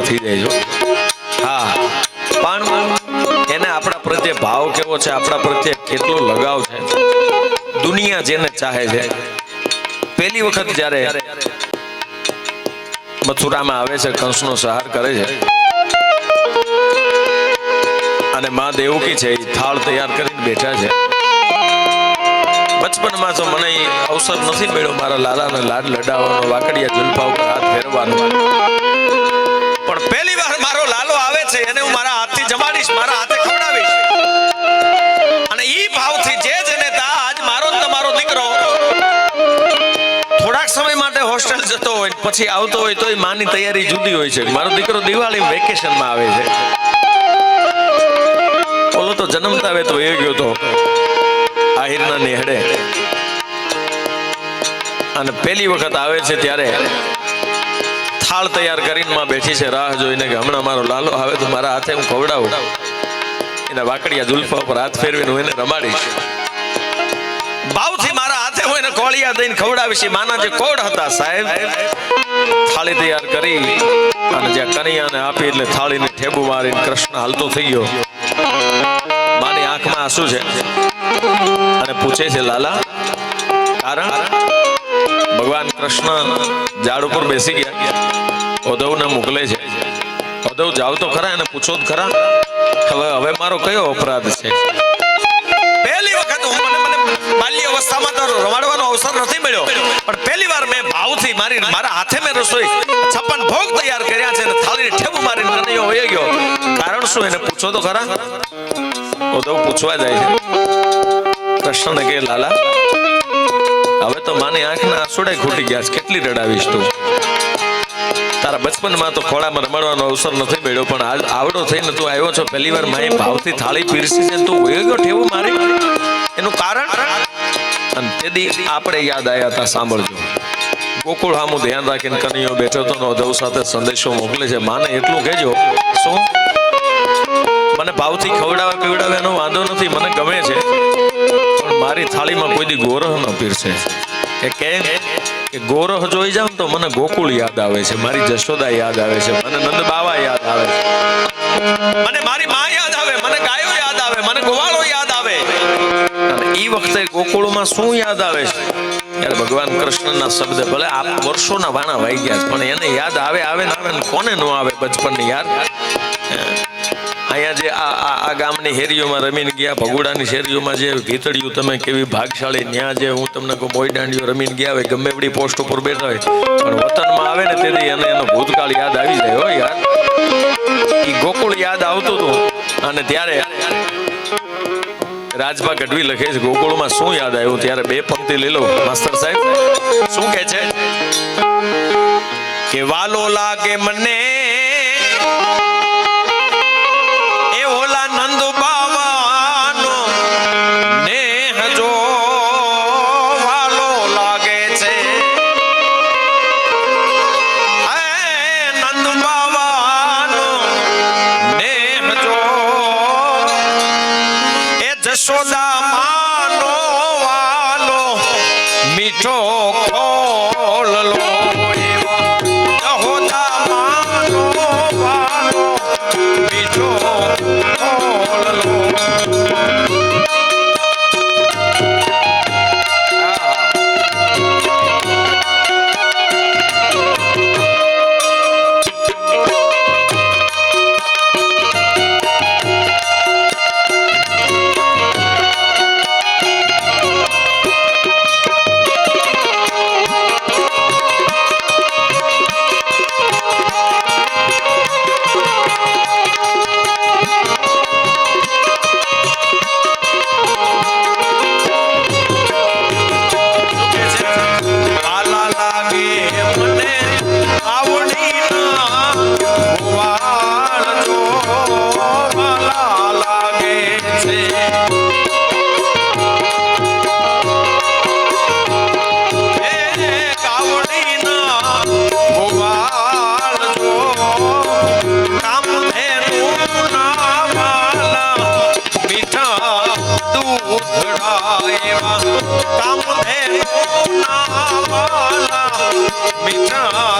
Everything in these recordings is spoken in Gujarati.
થઈ જાય છો. હા. પણ એને આપણા પ્રત્યે ભાવ કેવો છે? આપણા પ્રત્યે કેટલો લગાવ છે? દુનિયા જેને ચાહે છે. પહેલી વખત જ્યારે મથુરામાં આવે છે, કંસનો સહાર કરે છે. અને મા દેવકી છે, એ થાળ તૈયાર કરીને બેઠા છે. બચપનમાં તો મને અવસર નથી મળ્યો મારા લાલાને લાડ લડાવવાનો, વાકડિયા જુલ્ફા ઉપર હાથ ફેરવાનો મારો લાલો આવે છે, એને હું મારા હાથથી જમાડીશ, મારા હાથે ખવડાવીશ. અને ઈ ભાવથી જે જેને આજ મારો તમારો દીકરો થોડાક સમય માટે હોસ્ટેલ જતો હોય પછી આવતો હોય તો એ માની તૈયારી જુદી હોય છે. મારો દીકરો દિવાળી વેકેશનમાં આવે છે. ઓલો તો જન્મતા આવે તો એ ગયો તો આહિરના નિહડે. અને પહેલી વખત આવે છે ત્યારે થાળ તૈયાર કરીને માં બેઠી છે, રાહ જોઈને કે હમણાં મારો લાલો આવે તો મારા હાથે હું ખવડાવું. એના વાકડિયા જુલ્ફા ઉપર હાથ ફેરવીને હું એને રમાડીશ ભાવથી મારા હાથે હું એને કોળિયા દઈને ખવડાવીશ. માના જે કોડ હતા સાહેબ, થાળી તૈયાર કરી અને જ્યાં કનૈયાને આપી એટલે થાળીને ઠેબુ મારીને કૃષ્ણ હાલતો થઈ ગયો. માની આંખમાં આંસુ છે. અને પૂછે છે, લાલા, કારણ? ભગવાન કૃષ્ણ ઝાડ ઉપર બેસી ગયા. ઉદ્ધવને મોકલે છે. ઉદ્ધવ, જાવ તો ખરા એને પૂછો તો ખરા. હવે હવે મારો કયો અપરાધ છે? પહેલી વખત હું મને બાલ્ય અવસ્થામાં તો રમાડવાનો અવસર નથી મળ્યો. પણ પહેલી વાર મેં ભાવથી મારી, મારા હાથે મેં રસોઈ છપ્પન ભોગ તૈયાર કર્યા છે અને થાળીને ઠેબ મારીને કનૈયો વયો ગયો. કારણ શું? એને પૂછો તો ખરા. ઉદ્ધવ, પૂછવા જાય છે. કૃષ્ણને કે લાલા. હવે તો માની આંખના આંસુડે ખૂટી ગયા છે. કેટલી રડાવીશ તું? તારા બચપનમાં તો ખોળામાં રમાડવાનો અવસર નથી મળ્યો, પણ આવડો થઈને તું આવ્યો છો. પહેલી વાર માએ ભાવથી થાળી પીરસી ને તું વયો ગયો ઠેવું મારે? એનું કારણ? અને તેથી આપણે યાદ આવ્યા હતા, સાંભળજો. ગોકુળ હામું ધ્યાન રાખીને કનૈયો બેઠો હતો ને સાથે સંદેશો મોકલે છે. માને એટલું કહેજો. શું? મને ભાવથી ખવડાવે પીવડાવે એનો વાંધો નથી, મને ગમે છે. પણ મારી થાળીમાં કોઈ દી ગોરહ ન પીરસે. કે કેમ? ગોરહ જોઈ જાઉં તો મને ગોકુળ યાદ આવે છે મારી જશોદા યાદ આવે છે મને નંદ બાવા યાદ આવે છે. મને મારી મા યાદ આવે મને ગાયો યાદ આવે મને ગોવાળો યાદ આવે. અને એ વખતે ગોકુળમાં શું યાદ આવે છે? ત્યારે ભગવાન કૃષ્ણના શબ્દ ભલે આ વર્ષોના વાણા વાઈ ગયા છે, પણ એને યાદ આવે આવે આવે ને કોને ન આવે બચપણની યાદ? અહીંયા જે આ આ ગામની હેરીઓમાં રમીને ગયા, ભગોડાની શેરીઓમાં જે ભીતળિયું તમે કેવી ભાગશાળી ત્યાં જે હું તમને કહું મોઈ દાંડીઓ રમીને ગયા હોય, ગમે એવડી પોસ્ટ ઉપર બેઠા હોય, પણ વતનમાં આવે ને તેથી એને એનો ભૂતકાળ યાદ આવી જાય. હો યાર. એ ગોકુળ યાદ આવતું હતું. અને ત્યારે રાજભા ગઢવી લખે છે, ગોકુળમાં શું યાદ આવ્યું? ત્યારે બે પંક્તિ લઈ લો, માસ્તર સાહેબ. શું કહે છે? કે વાલો લાગે મને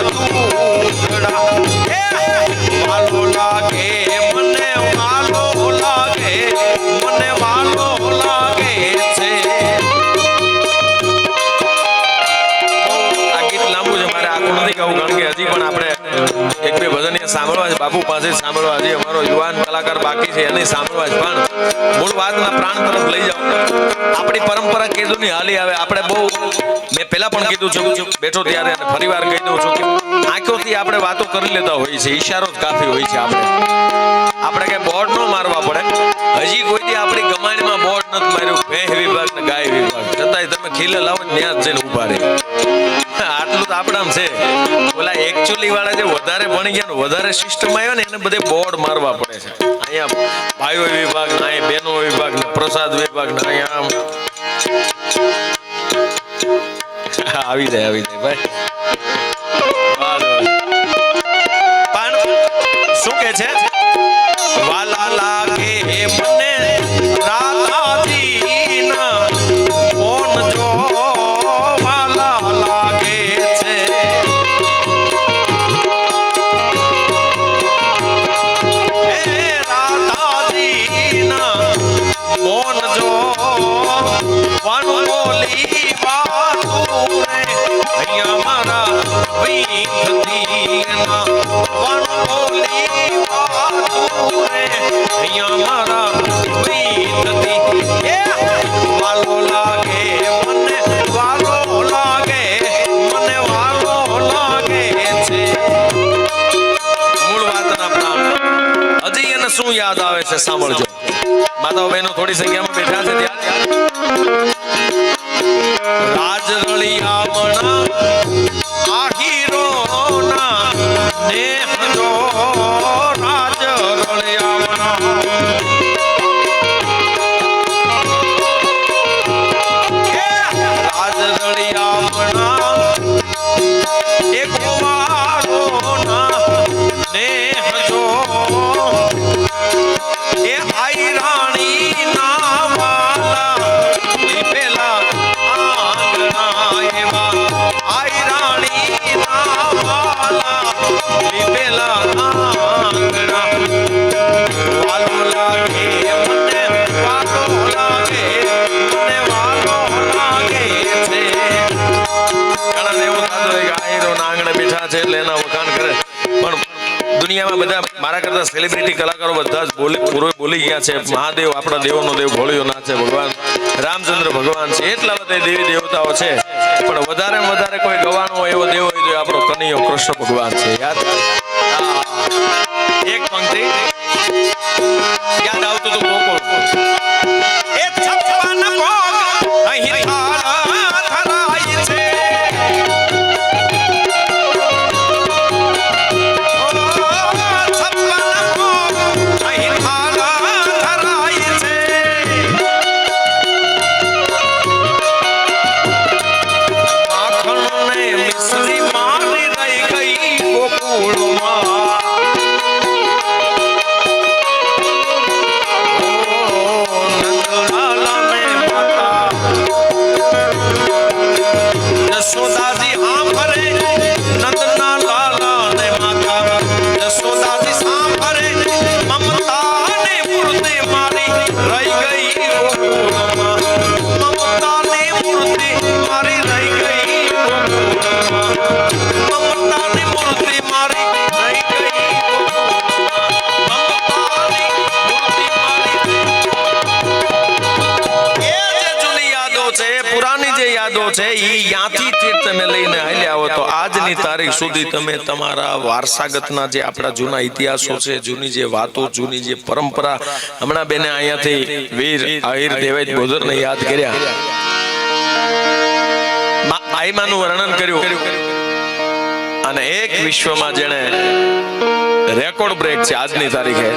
વાલા ભજનિયા સાંભળવા છે બાપુ પાસે સાંભળવા જે. અમારો યુવાન કલાકાર બાકી છે, એને સાંભળવા પણ મૂળ વાતના પ્રાણ તરફ લઈ જાઓ. આપણી પરંપરા કીધું ની હાલી આવે, આપણે બહુ મેં પહેલા પણ કીધું છું બેઠો ત્યારે અને ફરી કહી દઉં છું કે આંખોથી આપણે વાતો કરી લેતા હોઈએ છીએ, ઈશારો જ કાફી હોય છે આપણે. આપણે કઈ બોર્ડ નો મારવા પડે. હજી કોઈ આપણી ગમાણીમાં બોર્ડ નથી માર્યું. ભેહ વિભાગ ને ગાય વિભાગ. છતાંય તમે ખીલે લાવો ત્યાં જ જઈને ઊભા રહે. આટલું તો આપણામાં છે. એકચ્યુઅલી વાળા જે વધારે ભણી ગયા વધારે સિસ્ટમ આવ્યો ને, એને બધે બોર્ડ મારવા પડે છે. અહીંયા ભાઈઓ વિભાગ ના અહીંયા બહેનો વિભાગ ના પ્રસાદ વિભાગ ના અહીંયા આવી જાય આવી જાય, ભાઈ. શું કે છે? શું યાદ આવે છે સાંભળજો માતા બહેનો થોડી સંખ્યામાં બેઠા છે ત્યાં. આંગણે બેઠા છે એટલે એના વખાણ કરે. પણ દુનિયામાં બધા મારા કરતા સેલિબ્રિટી કલાકારો બધા જ બોલી પૂરો બોલી ગયા છે. મહાદેવ, આપણા દેવોનો દેવ, ભોળ્યો ના છે ભગવાન. રામચંદ્ર ભગવાન છે. એટલા બધા દેવી દેવતાઓ છે. પણ વધારે વધારે કોઈ ગવાનો હોય એવો દેવ હોય તો આપણો કનૈયો કૃષ્ણ ભગવાન છે. યાદ એક પંક્તિ. છે એ યાથી જ તમે લઈને હાલ્યા આવો તો આજની તારીખ સુધી તમે તમારા વારસાગતના જે આપણા જૂના ઇતિહાસો છે, જૂની જે વાતો, જૂની જે પરંપરા, હમણાં બેને અહીંયાથી વીર આહિર દેવેજ બોધરને યાદ કર્યા. આઈમાનું વર્ણન કર્યું. અને એક વિશ્વમાં જેણે રેકોર્ડ બ્રેક છે, આજની તારીખે.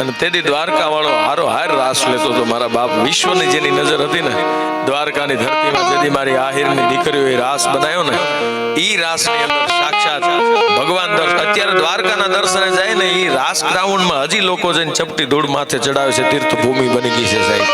અને તેથી દ્વારકા વાળો હારો હાર રાસ લેતો હતો. મારા બાપ વિશ્વની જેની નજર હતી ને, દ્વારકાની ધરતીમાં જેથી મારી આહિરની દીકરીઓ એ રાસ બનાવ્યો ને એ રાસની અંદર સાક્ષાત ભગવાન દર્શન અત્યારે દ્વારકાના દર્શને જાય ને એ રાસ ગ્રાઉન્ડમાં હજી લોકો જઈને ચપટી ધૂળ માથે ચડાવે છે તીર્થ ભૂમિ બની ગઈ છે સાહેબ.